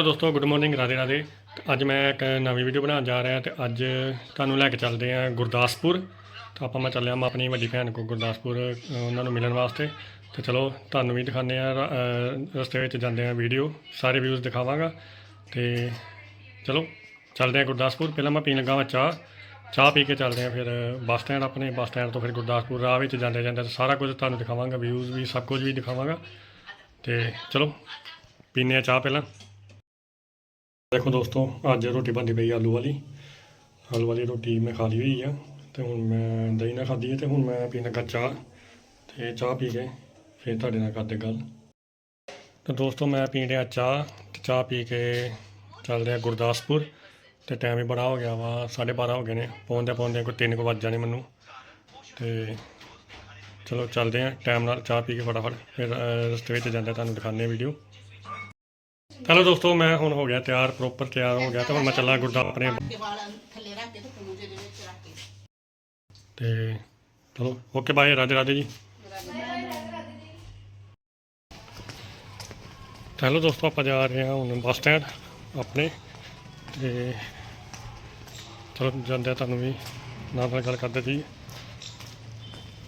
Hello ਦੋਸਤੋ good morning Radhe Radhe. ਤੇ ਅੱਜ ਮੈਂ ਇੱਕ ਨਵੀਂ ਵੀਡੀਓ ਬਣਾਉਣ ਜਾ ਰਿਹਾ ਤੇ ਅੱਜ ਤੁਹਾਨੂੰ ਲੈ ਕੇ ਚੱਲਦੇ ਹਾਂ ਗੁਰਦਾਸਪੁਰ। ਤਾਂ ਆਪਾਂ ਮੈਂ ਚੱਲਿਆ ਮੈਂ ਆਪਣੀ ਵੱਡੀ ਭੈਣ ਕੋ ਗੁਰਦਾਸਪੁਰ, ਉਹਨਾਂ ਨੂੰ ਮਿਲਣ ਵਾਸਤੇ। ਤੇ ਚਲੋ, ਤੁਹਾਨੂੰ ਵੀ ਦਿਖਾਉਂਦੇ ਆ ਰਸਤੇ ਵਿੱਚ ਜਾਂਦੇ ਆ ਵੀਡੀਓ ਸਾਰੇ ਵਿਊਜ਼ ਦਿਖਾਵਾਂਗਾ। ਤੇ ਚਲੋ, ਚੱਲਦੇ ਆ ਗੁਰਦਾਸਪੁਰ। ਪਹਿਲਾਂ ਮੈਂ ਪੀਣ ਲੱਗਾ ਵਾ ਚਾਹ। ਚਾਹ ਪੀ ਕੇ ਚੱਲਦੇ ਆ ਫਿਰ ਬੱਸ ਸਟੈਂਡ ਆਪਣੇ। ਬੱਸ ਸਟੈਂਡ ਤੋਂ ਫਿਰ ਗੁਰਦਾਸਪੁਰ ਰਾਹ ਵਿੱਚ ਜਾਂਦੇ ਜਾਂਦੇ ਸਾਰਾ ਕੁਝ ਤੁਹਾਨੂੰ ਦਿਖਾਵਾਂਗਾ ਵਿਊਜ਼ ਵੀ, ਸਭ ਕੁਝ ਵੀ ਦਿਖਾਵਾਂਗਾ। ਤੇ ਚਲੋ ਪੀਨੇ ਆ ਚਾਹ ਪਹਿਲਾਂ। ਦੇਖੋ ਦੋਸਤੋ, ਅੱਜ ਰੋਟੀ ਬਣਦੀ ਪਈ ਆਲੂ ਵਾਲੀ। ਆਲੂ ਵਾਲੀ ਰੋਟੀ ਮੈਂ ਖਾ ਲਈ ਹੋਈ ਆ, ਤੇ ਹੁਣ ਮੈਂ ਦਹੀਂ ਨਾਲ ਖਾਧੀ ਹੈ ਤੇ ਹੁਣ ਮੈਂ ਪੀਣ ਲੱਗਾ ਚਾਹ, ਤੇ ਚਾਹ ਪੀ ਕੇ ਫਿਰ ਤੁਹਾਡੇ ਨਾਲ ਕਰਦੇ ਗੱਲ। ਤੇ ਦੋਸਤੋ, ਮੈਂ ਪੀਣ ਰਿਹਾ ਚਾਹ, ਤੇ ਚਾਹ ਪੀ ਕੇ ਚੱਲ ਰਿਹਾ ਗੁਰਦਾਸਪੁਰ, ਤੇ ਟਾਈਮ ਵੀ ਬੜਾ ਹੋ ਗਿਆ ਵਾ 12:30 ਹੋ ਗਏ ਨੇ ਪਹੁੰਚਦੇ ਪਹੁੰਚਦੇ ਕੋਈ 3 ਕੁ ਵੱਜ ਜਾਣੇ ਮੈਨੂੰ। ਤੇ ਚਲੋ ਚੱਲਦੇ ਆ ਟਾਈਮ ਨਾਲ ਚਾਹ ਪੀ ਕੇ ਫਟਾਫਟ ਫਿਰ ਰਸਤੇ ਵਿੱਚ ਜਾਂਦੇ, ਤੁਹਾਨੂੰ ਦਿਖਾਉਂਦੇ ਆ ਵੀਡੀਓ ਚਲੋ ਦੋਸਤੋ ਮੈਂ ਹੁਣ ਹੋ ਗਿਆ ਤਿਆਰ ਪ੍ਰੋਪਰ ਤਿਆਰ ਹੋ ਗਿਆ ਤੇ ਹੁਣ ਮੈਂ ਚੱਲਾਂ ਗੁਰਦਾ ਆਪਣੇ। ਤੇ ਵਾਲਾਂ ਨੂੰ ਥੱਲੇ ਰੱਖ ਕੇ ਤੇ ਪੂੰਝ ਦੇ ਵਿੱਚ ਰੱਖ ਕੇ। ਤੇ ਚਲੋ ਓਕੇ ਬਾਏ ਰਾਧੇ ਰਾਧੇ ਜੀ। ਚਲੋ ਦੋਸਤੋ ਆਪਾਂ ਜਾ ਰਹੇ ਹਾਂ ਹੁਣ ਬੱਸ ਸਟੈਂਡ ਆਪਣੇ। ਤੇ ਚਲੋ ਜਾਂਦੇ ਆ ਤੁਹਾਨੂੰ ਵੀ ਨਾਲ ਨਾਲ ਗੱਲ ਕਰਦੇ ਜੀ।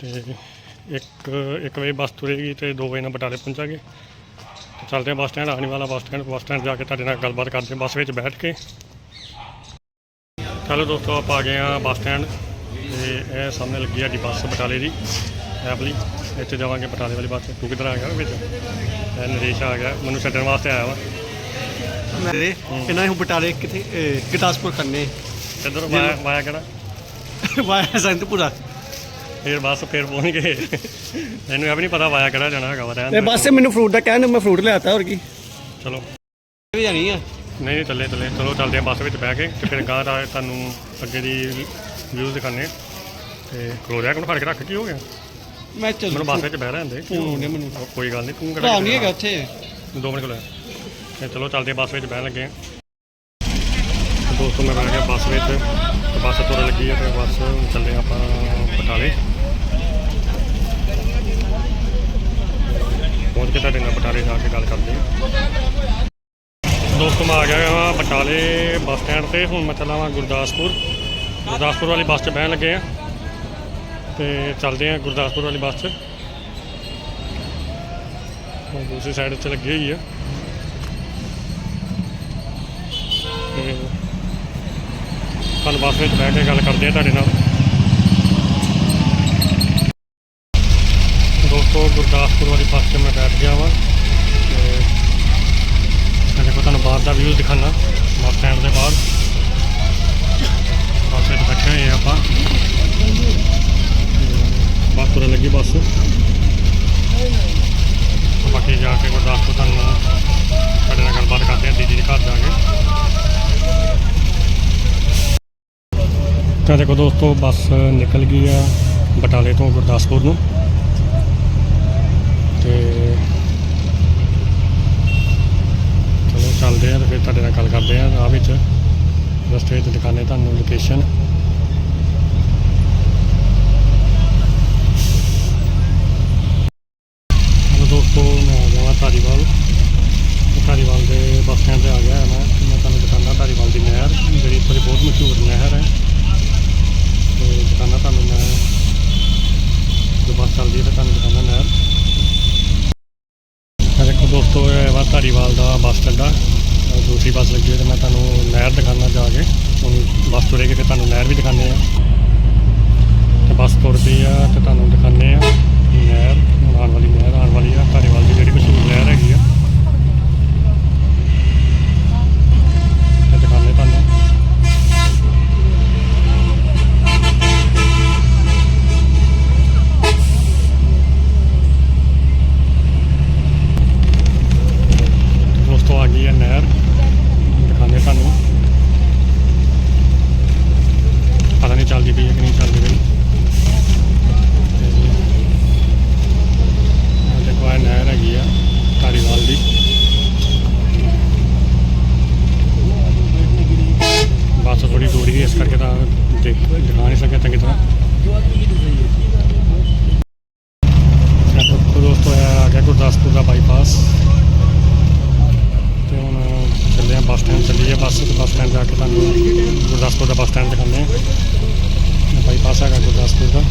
ਤੇ ਇੱਕ ਇੱਕ ਵਜੇ ਬੱਸ ਤੁਰੇਗੀ ਤੇ 2 ਵਜੇ ਨਾਲ ਬਟਾਲੇ ਪਹੁੰਚਾਂਗੇ। ਚੱਲਦੇ ਆ ਬੱਸ ਸਟੈਂਡ ਆਉਣ ਵਾਲਾ ਬੱਸ ਸਟੈਂਡ ਬੱਸ ਸਟੈਂਡ ਜਾ ਕੇ ਤੁਹਾਡੇ ਨਾਲ ਗੱਲਬਾਤ ਕਰਦੇ ਹਾਂ ਬੱਸ ਵਿੱਚ ਬੈਠ ਕੇ। ਚਲੋ ਦੋਸਤੋ ਆਪਾਂ ਆ ਗਏ ਆ ਬੱਸ ਸਟੈਂਡ ਤੇ ਇਹ ਸਾਹਮਣੇ ਲੱਗੀ ਸਾਡੀ ਬੱਸ ਬਟਾਲੇ ਦੀ ਐਪਲੀ ਇੱਥੇ ਜਾਵਾਂਗੇ ਬਟਾਲੇ ਵਾਲੀ ਬੱਸ। ਤੂੰ ਕਿੱਧਰ ਆ ਗਿਆ ਵਿੱਚ? ਇਹ ਨਰੇਸ਼ ਆ ਗਿਆ। ਮੈਨੂੰ ਛੱਡਣ ਵਾਸਤੇ ਆਇਆ ਵਾ। ਮੇਰੇ? ਇਹਨਾਂ ਨੂੰ ਬਟਾਲੇ ਕਿਥੇ ਗਿਟਾਸਪੁਰ ਕਰਨੇ ਇੱਧਰ ਵਾਇਆ ਵਾਇਆ ਕਿਹੜਾ? ਵਾਇਆ ਸੰਤਪੁਰਾ। ਫਿਰ ਬੱਸ ਫਿਰ ਪਹੁੰਚ ਗਏ। ਇਹਨੂੰ ਇਹ ਵੀ ਨਹੀਂ ਪਤਾ ਵਾਇਆ ਕਿਹੜਾ ਜਾਣਾ ਹੈਗਾ ਵਾ ਰਹਿਣ ਤੇ। ਬਸ ਮੈਨੂੰ ਫਰੂਟ ਦਾ ਕਹਿਣ ਮੈਂ ਫਰੂਟ ਲਿਆਤਾ ਹੋਰ ਕੀ। ਚਲੋ। ਵੀ ਜਾਣੀ ਆ? ਨਹੀਂ ਨਹੀਂ ਚੱਲੇ ਚੱਲੇ। ਚਲੋ ਚੱਲਦੇ ਆ ਬੱਸ ਵਿੱਚ ਬਹਿ ਕੇ ਤੇ ਫਿਰ ਗਾਂ ਦਾ ਤੁਹਾਨੂੰ ਅੱਗੇ ਦੀ ਵਿਊਜ਼ ਦਿਖਾਣੇ ਤੇ ਖਲੋ ਕੋਲ ਫੜ ਕੇ ਰੱਖ ਕੀ ਹੋ ਗਿਆ? ਮੈਂ ਚੱਲ ਮੈਨੂੰ ਬੱਸ ਵਿੱਚ ਬਹਿ ਰਹੇ ਹੁੰਦੇ ਫੋਨ ਆਉਂਦੇ ਮੈਨੂੰ? ਕੋਈ ਗੱਲ ਨਹੀਂ ਤੂੰ ਭਰਾ ਨਹੀਂ ਹੈਗਾ ਉੱਥੇ? ਦੋ ਮਿੰਟ ਕੋਲ ਤੇ ਚਲੋ ਚੱਲਦੇ ਹਾਂ ਬੱਸ ਵਿੱਚ ਬਹਿਣ ਲੱਗੇ ਹਾਂ। ਤੇ ਦੋਸਤੋ ਮੈਂ ਬਹਿ ਗਿਆ ਬੱਸ ਵਿੱਚ। ਤੇ ਬੱਸ ਤੁਰਨ ਲੱਗੀ ਹੈ ਤੇ ਬੱਸ ਹਾਂ ਆਪਾਂ ਬਟਾਲੇ ਪਹੁੰਚ ਕੇ ਤੁਹਾਡੇ ਨਾਲ ਬਟਾਲੇ ਜਾ ਕੇ ਗੱਲ ਕਰਦੇ ਹਾਂ। ਦੋਸਤੋ, ਮੈਂ ਆ ਗਿਆ ਹਾਂ ਬਟਾਲੇ ਬੱਸ ਸਟੈਂਡ ਤੇ। ਹੁਣ ਮੈਂ ਚੱਲਾਂ ਵਾਂ ਗੁਰਦਾਸਪੁਰ। ਗੁਰਦਾਸਪੁਰ ਵਾਲੀ ਬੱਸ 'ਚ ਬਹਿਣ ਲੱਗੇ ਆ ਤੇ ਚੱਲਦੇ ਹਾਂ ਗੁਰਦਾਸਪੁਰ ਵਾਲੀ ਬੱਸ 'ਚ। ਉਹ ਦੂਸਰੀ ਸਾਈਡ ਤੇ ਲੱਗੀ ਹੋਈ ਆ। ਤੁਹਾਨੂੰ ਬੱਸ ਵਿੱਚ ਬਹਿ ਕੇ ਗੱਲ ਕਰਦੇ ਆ ਤੁਹਾਡੇ ਨਾਲ। ਦਾ ਵਿਊ ਦਿਖਾਣਾ ਬੱਸ ਸਟੈਂਡ ਦੇ ਬਾਹਰ ਬੱਸ ਵਿੱਚ ਬੈਠੇ ਹੋਏ ਆ ਆਪਾਂ। ਤੇ ਬੱਸ ਤੁਰਨ ਲੱਗੀ ਬੱਸ। ਬਾਕੀ ਜਾ ਕੇ ਗੁਰਦਾਸਪੁਰ ਤੁਹਾਨੂੰ ਸਾਡੇ ਨਾਲ ਗੱਲਬਾਤ ਕਰਦੇ ਹਾਂ, ਦੀਦੀ ਦੇ ਘਰ ਜਾ ਕੇ। ਤਾਂ ਦੇਖੋ ਦੋਸਤੋ, ਬੱਸ ਨਿਕਲ ਗਈ ਆ ਬਟਾਲੇ ਤੋਂ ਗੁਰਦਾਸਪੁਰ ਨੂੰ। ਤੇ ਰਸਤੇ ਵਿੱਚ ਤੁਹਾਨੂੰ ਲੋਕੇਸ਼ਨ ਆ ਤੇ ਤੁਹਾਨੂੰ ਦਿਖਾਉਂਦੇ ਆ ਥੋੜੀ ਦੂਰੀ ਹੈ ਇਸ ਕਰਕੇ ਤਾਂ ਦੇਖ ਦਿਖਾ ਨਹੀਂ ਸਕਿਆ ਚੰਗੀ ਤਰ੍ਹਾਂ। ਦੇਖੋ ਦੋਸਤੋ ਇਹ ਆ ਗਿਆ ਗੁਰਦਾਸਪੁਰ ਦਾ ਬਾਈਪਾਸ ਤੇ ਹੁਣ ਬੱਸ ਤੇ ਬੱਸ ਸਟੈਂਡ ਜਾ ਕੇ ਤੁਹਾਨੂੰ ਗੁਰਦਾਸਪੁਰ ਦਾ ਬੱਸ ਸਟੈਂਡ ਦਿਖਾਉਂਦੇ ਹਾਂ। ਇਹ ਬਾਈਪਾਸ ਹੈਗਾ ਗੁਰਦਾਸਪੁਰ ਦਾ।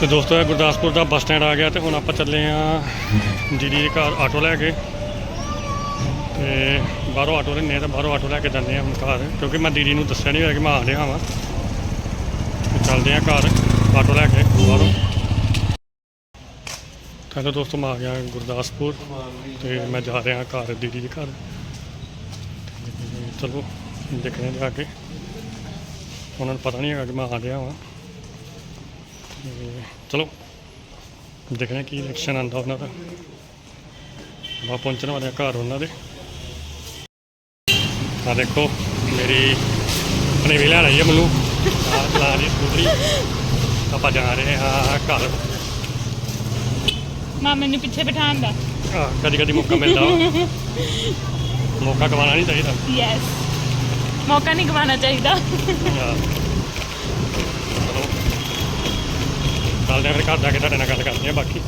ਤੇ ਦੋਸਤੋ, ਇਹ ਗੁਰਦਾਸਪੁਰ ਦਾ ਬੱਸ ਸਟੈਂਡ ਆ ਗਿਆ ਤੇ ਹੁਣ ਆਪਾਂ ਚੱਲੇ ਆ ਦੀਦੀ ਦੇ ਘਰ ਆਟੋ ਲੈ ਕੇ। ਤੇ ਬਾਹਰੋਂ ਆਟੋ ਲੈਂਦੇ ਹਾਂ ਤਾਂ ਬਾਹਰੋਂ ਆਟੋ ਲੈ ਕੇ ਜਾਂਦੇ ਆ ਹੁਣ ਘਰ। ਕਿਉਂਕਿ ਮੈਂ ਦੀਦੀ ਨੂੰ ਦੱਸਿਆ ਨਹੀਂ ਹੋਇਆ ਕਿ ਮੈਂ ਆ ਰਿਹਾ ਵਾਂ। ਤੇ ਚੱਲਦੇ ਆ ਘਰ, ਆਟੋ ਲੈ ਕੇ ਬਾਹਰੋਂ। ਚਲੋ ਦੋਸਤੋ ਮੈਂ ਆ ਗਿਆ ਗੁਰਦਾਸਪੁਰ ਤੇ ਮੈਂ ਜਾ ਰਿਹਾ ਘਰ, ਦੀਦੀ ਦੇ ਘਰ। ਚਲੋ, ਦੇਖਦੇ ਹਾਂ ਜਾ ਕੇ। ਉਹਨਾਂ ਨੂੰ ਪਤਾ ਨਹੀਂ ਹੈਗਾ ਕਿ ਮੈਂ ਆ ਰਿਹਾ ਵਾਂ। ਚਲੋ, ਦੇਖਦੇ ਹਾਂ ਕੀ ਰਿਐਕਸ਼ਨ ਆਉਂਦਾ ਉਹਨਾਂ ਦਾ। ਮੈਂ ਪਹੁੰਚਣ ਵਾਲੇ ਘਰ ਉਹਨਾਂ ਦੇ। ਆ ਦੇਖੋ ਮੇਰੀ ਆਪਣੇ ਵੀ ਲੈ ਰਹੀ ਹੈ ਮੈਨੂੰ ਆ ਚਲਾ ਰਹੀ ਸਕੂਟਰੀ। ਆਪਾਂ ਜਾ ਰਹੇ ਹਾਂ ਘਰ। ਮਾਮੇ ਨੂੰ ਪਿੱਛੇ ਬਿਠਾਉਣ ਦਾ। ਆ ਕਦੀ ਕਦੀ ਮੌਕਾ ਮਿਲਦਾ ਵਾ। ਮੌਕਾ ਗਵਾਉਣਾ ਨਹੀਂ ਚਾਹੀਦਾ। ਯੈਸ ਮੌਕਾ ਨਹੀਂ ਗਵਾਉਣਾ ਚਾਹੀਦਾ। ਆ, ਚਲੋ। ਚੱਲਦੇ ਹਾਂ ਫਿਰ ਘਰ ਜਾ ਕੇ ਤੁਹਾਡੇ ਨਾਲ ਗੱਲ ਕਰਦੇ ਹਾਂ ਬਾਕੀ।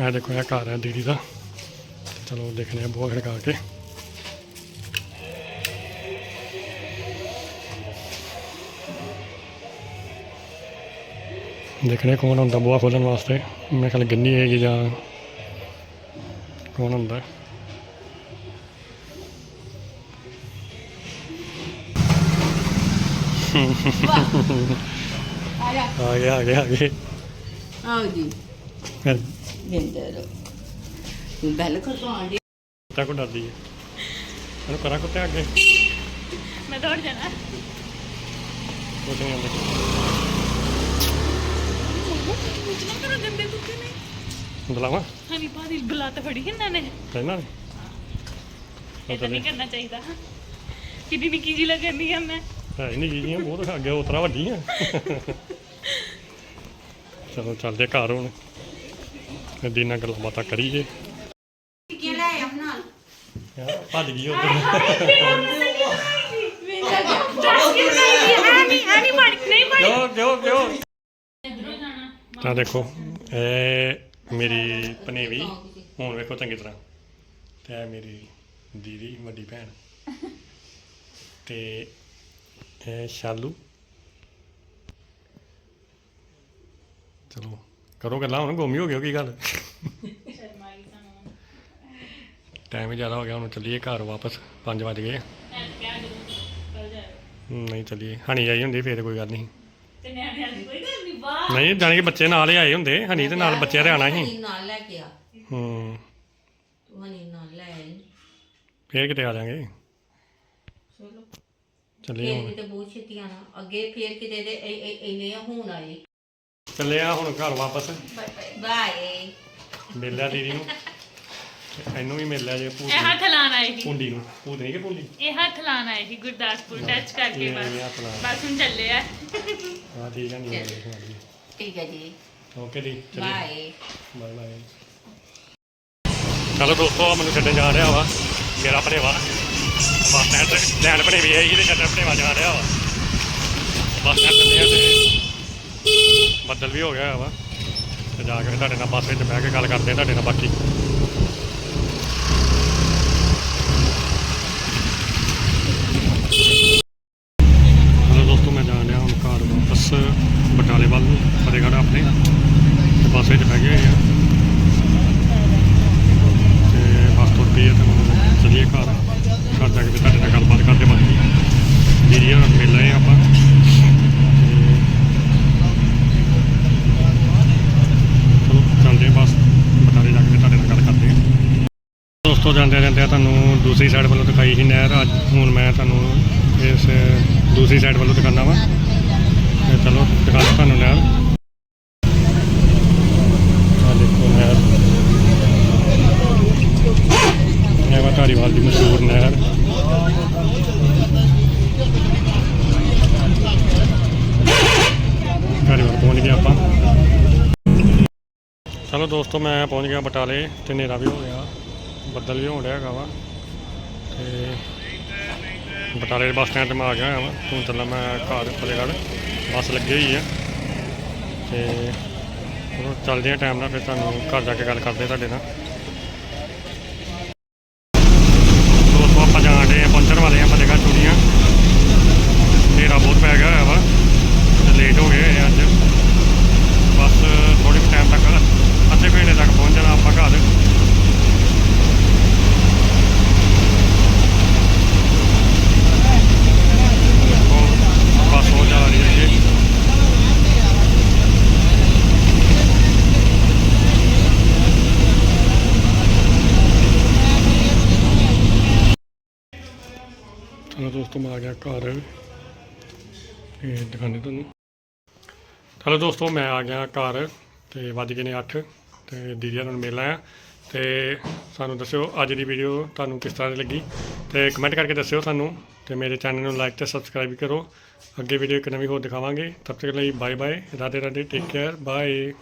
ਇਹ ਦੇਖੋ ਇਹ ਘਰ ਹੈ ਦੀਦੀ ਦਾ। ਚਲੋ ਦੇਖਦੇ ਹਾਂ ਬੂਹਾ ਖੜਕਾ ਕੇ। ਦੇਖਣੇ ਕੌਣ ਹੁੰਦਾ ਬੂਹਾ ਖੋਲਣ ਵਾਸਤੇ। ਮੇਰੇ ਖਿਆਲ ਗਿੰਨੀ ਹੈਗੀ ਜਾਂ ਕੌਣ ਹੁੰਦਾ? ਆ ਜਾ ਆ ਗਏ ਆ ਗਏ ਆ ਗਏ। ਆਓ ਜੀ। ਫਿਰ ਜਿੰਦਰ ਤੂੰ ਬੈਲ ਖੜਕਾਉਣ ਦੀ ਕੁੱਤਾ ਕੋ ਡਰਦੀ ਹੈ। ਇਹਨੂੰ ਕਰਾਂ ਕੁੱਤੇ ਅੱਗੇ। ਮੈਂ ਦੌੜ ਜਾਣਾ। ਕੁਝ ਨਹੀਂ ਆਉਂਦਾ ਪੁੱਛਣਾ ਕਰੋ ਗੰਦੇ ਕੁੱਤੇ ਨੇ ਬੁਲਾਵਾ ਹਨੀ ਭਾਦੀ ਬੁਲਾ ਤਾਂ ਫੜੀ ਇਹਨਾਂ ਨੇ ਕਹਿਣਾ ਨੇ ਇਹ ਤਾਂ ਨਹੀਂ ਕਰਨਾ ਚਾਹੀਦਾ ਕਿੰਨੀ ਨਿੱਕੀ ਜੀ ਲੱਗਣੀ ਆ ਮੈਂ ਹੈ ਨਹੀਂ ਜੀ ਬਹੁਤ ਅੱਗੇ ਉਤਰਾ ਵੱਡੀ ਆ ਚਲੋ ਚੱਲਦੇ ਘਰ ਹੁਣ ਨਦੀ ਨਾਲ ਗੱਲਾਂ ਬਾਤਾਂ ਕਰੀਏ ਕੀ ਲੈ ਆ ਨਾਲ ਯਾਰ ਭੱਜ ਗਈ ਉਧਰ ਦੱਸ ਕੇ ਨਹੀਂ ਨਹੀਂ ਕਿਉਂ ਕਿਉਂ ਕਿਉਂ ਤਾਂ ਦੇਖੋ ਇਹ ਮੇਰੀ ਭਨੇਵੀ ਹੁਣ ਵੇਖੋ ਚੰਗੀ ਤਰ੍ਹਾਂ। ਤੇ ਇਹ ਮੇਰੀ ਦੀਦੀ ਵੱਡੀ ਭੈਣ। ਤੇ ਇਹ ਸ਼ਾਲੂ। ਚਲੋ ਕਰੋ ਗੱਲਾਂ ਹੁਣ ਗੁੰਮ ਹੀ ਹੋ ਗਿਆ ਕੀ ਗੱਲ? ਟਾਈਮ ਜ਼ਿਆਦਾ ਹੋ ਗਿਆ ਹੁਣ ਚੱਲੀਏ ਘਰ ਵਾਪਸ। 5 ਵਜ ਗਏ ਨਹੀਂ ਚੱਲੀਏ। ਹਣੀ ਆਈ ਹੁੰਦੀ ਫੇਰ ਕੋਈ ਗੱਲ ਨਹੀਂ। ਤੇ ਨਿਆਣਿਆਂ ਦੀ ਕੋਈ ਗੱਲ ਵਾਹ। ਨਹੀਂ ਜਾਣੀ ਕਿ ਬੱਚੇ ਨਾਲ ਹੀ ਆਏ ਹੁੰਦੇ ਹਣੀ ਤੇ ਨਾਲ ਬੱਚਿਆਂ ਦੇ ਆਣਾ ਸੀ। ਹਨੀ ਨਾਲ ਲੈ ਕੇ ਆ ਹੂੰ। ਤੂੰ ਹਨੀ ਨਾਲ ਲੈ ਆਈ। ਫੇਰ ਕਿਤੇ ਆ ਜਾਾਂਗੇ। ਚਲੋ। ਚੱਲੀਏ ਫੇਰ ਹੁਣ। ਕਿਤੇ ਬਹੁਤ ਛੇਤੀ ਆਣਾ ਅੱਗੇ ਫੇਰ ਕਿਤੇ ਦੇ ਇਹ- ਇਹ- ਇੰਨੇ ਹੁਣ ਆਏ। ਚੱਲੇ ਆ ਹੁਣ ਘਰ ਵਾਪਸ। ਬਾਏ ਲਿਆ ਦੀਦੀ ਨੂੰ। ਇਹਨੂੰ ਵੀ ਮਿਲ ਲਿਆ ਜੇ ਭੂਤ ਇਹ ਹੱਥ ਲਾਣ ਆਏ ਸੀ। ਪੁੰਡੀ ਨੂੰ। ਭੂਤ ਨਹੀਂ ਕਿ ਪੁੰਡੀ ਇਹ ਹੱਥ ਲਾਣ ਆਏ ਸੀ ਗੁਰਦਾਸਪੁਰ ਟੱਚ ਕਰਕੇ ਇਹ- ਬਸ। ਇਹ ਹੱਥ ਲਾਉਣ। ਬਸ ਹੁਣ ਚੱਲੇ ਆ। ਹਾਂ ਠੀਕ ਹੈ ਨਹੀਂ ਠੀਕ ਹੈ ਜੀ। ਓਕੇ ਜੀ ਚਲਿਏ। ਬਾਏ ਬਾਏ ਬਾਏ ਚਲੋ ਦੋਸਤੋ ਆਹ ਮੈਨੂੰ ਛੱਡਣ ਜਾ ਰਿਹਾ ਵਾ। ਮੇਰਾ ਭਣੇਵਾ ਬੱਸ ਸਟੈਂਡ ਤੇ ਲੈਣ ਭਣੇਵੀ ਆਈ ਤੇ ਛੱਡਣ ਭਣੇਵਾ ਜਾ ਰਿਹਾ ਵਾ। ਬੱਸ ਸਟੈਂਡ ਚੱਲੇ ਆ ਤੇ ਬੱਦਲ ਵੀ ਹੋ ਗਿਆ ਵਾ। ਤੇ ਜਾ ਕੇ ਤੁਹਾਡੇ ਨਾਲ ਬੱਸ ਵਿੱਚ ਬਹਿ ਕੇ ਗੱਲ ਕਰਦੇ ਆ ਤੁਹਾਡੇ ਨਾਲ ਬਾਕੀ ਚਲੋ ਦੋਸਤੋ ਮੈਂ ਜਾ ਰਿਹਾ ਹੁਣ ਘਰ ਵਾਪਸ ਬਟਾਲੇ ਵੱਲ ਨੂੰ, ਫਤਿਹਗੜ੍ਹ ਆਪਣੇ ਬੱਸ ਵਿੱਚ ਬਹਿ ਗਏ ਆ। ਤੇ ਬੱਸ ਤੁਰ ਪਈ ਤੇ ਹੁਣ ਚੱਲੀਏ ਘਰ। ਘਰ ਜਾ ਕੇ ਤੁਹਾਡੇ ਨਾਲ ਗੱਲਬਾਤ ਕਰਦੇ ਬਾਕੀ ਦੀਦੀ ਨਾਲ ਮਿਲ ਰਹੇ ਆਪਾਂ। ਚਲੋ, ਚੱਲਦੇ ਆ ਬਸ। ਬਟਾਲੇ ਜਾ ਕੇ ਤੁਹਾਡੇ ਨਾਲ ਗੱਲ ਕਰਦੇ ਆ ਦੋਸਤੋ, ਜਾਂਦੇ ਜਾਂਦੇ ਤੁਹਾਨੂੰ ਦੂਸਰੀ ਸਾਈਡ ਵੱਲੋਂ ਦਿਖਾਈ ਸੀ ਨਹਿਰ। ਅੱਜ ਹੁਣ ਮੈਂ ਤੁਹਾਨੂੰ ਇਸ ਦੂਸਰੀ ਸਾਈਡ ਵੱਲੋਂ ਦਿਖਾਉਣਾ ਵਾ। ਤੇ ਚਲੋ, ਦਿਖਾ ਤੁਹਾਨੂੰ ਨਹਿਰ ਆ ਦੇਖੋ ਨਹਿਰ। ਇਹ ਧਾਰੀਵਾਲ ਦੀ ਮਸ਼ਹੂਰ ਨਹਿਰ। ਧਾਰੀਵਾਲ ਪਹੁੰਚ ਗਏ ਆਪਾਂ। ਚਲੋ ਦੋਸਤੋ, ਮੈਂ ਪਹੁੰਚ ਗਿਆ ਬਟਾਲੇ, ਤੇ ਹਨੇਰਾ ਵੀ ਹੋ ਗਿਆ। ਬੱਦਲ ਵੀ ਹੋਣ ਰਿਹਾ ਹੈਗਾ ਵਾ। ਤੇ ਬਟਾਲੇ ਬੱਸ ਸਟੈਂਡ ਤੇ ਮੈਂ ਆ ਗਿਆ ਹਾਂ ਹੁਣ ਚੱਲਾਂ ਮੈਂ ਘਰ, ਫਤਿਹਗੜ੍ਹ। ਬੱਸ ਲੱਗੀ ਹੋਈ ਹੈ ਤੇ ਚਲੋ, ਚੱਲਦੇ ਆ ਟਾਈਮ ਨਾਲ, ਫਿਰ ਤੁਹਾਨੂੰ ਘਰ ਜਾ ਕੇ ਗੱਲ ਕਰਦੇ ਤੁਹਾਡੇ ਨਾਲ ਦੋਸਤੋ ਆਪਾਂ ਜਾਣ ਡੇ ਆ ਪਹੁੰਚਣ ਵਾਲੇ ਆ ਫਤਿਹਗੜ੍ਹ ਚੂੜੀਆਂ ਹਨੇਰਾ ਬਹੁਤ ਪੈ ਗਿਆ ਹੋਇਆ ਵਾ ਤੇ ਲੇਟ ਹੋ ਗਏ ਹੋਏ ਆ ਅੱਜ ਬਸ ਥੋੜੀ ਟਾਈਮ ਤੱਕ ਅੱਧੇ ਘੰਟੇ ਤੱਕ ਪਹੁੰਚ ਜਾਣਾ ਆਪਾਂ ਘਰ ਦੇਖੋ ਬਸ ਹੋ ਜਾ ਰਹੀ ਹੈ ਜੀ ਚਲੋ ਦੋਸਤੋ ਮੈਂ ਆ ਗਿਆ ਘਰ। ਇਹ ਦਿਖਾਣੇ ਤੁਹਾਨੂੰ। ਚਲੋ ਦੋਸਤੋ, ਮੈਂ ਆ ਗਿਆ ਘਰ ਤੇ ਵੱਜ ਗਏ ਨੇ 8 ਤੇ ਦੀਦੀ ਨੂੰ ਮਿਲ ਆਇਆ। ਤੇ ਸਾਨੂੰ ਦੱਸਿਓ ਅੱਜ ਦੀ ਵੀਡੀਓ ਤੁਹਾਨੂੰ ਕਿਸ ਤਰ੍ਹਾਂ ਦੀ ਲੱਗੀ? ਤੇ ਕਮੈਂਟ ਕਰਕੇ ਦੱਸਿਓ ਸਾਨੂੰ। ਤੇ ਮੇਰੇ ਚੈਨਲ ਨੂੰ ਲਾਈਕ ਤੇ ਸਬਸਕ੍ਰਾਈਬ ਕਰੋ। ਅੱਗੇ ਵੀਡੀਓ ਇੱਕ ਨਵੀਂ ਹੋਰ ਦਿਖਾਵਾਂਗੇ। ਤਬ ਤੱਕ ਲਈ bye bye Radhe Radhe take care bye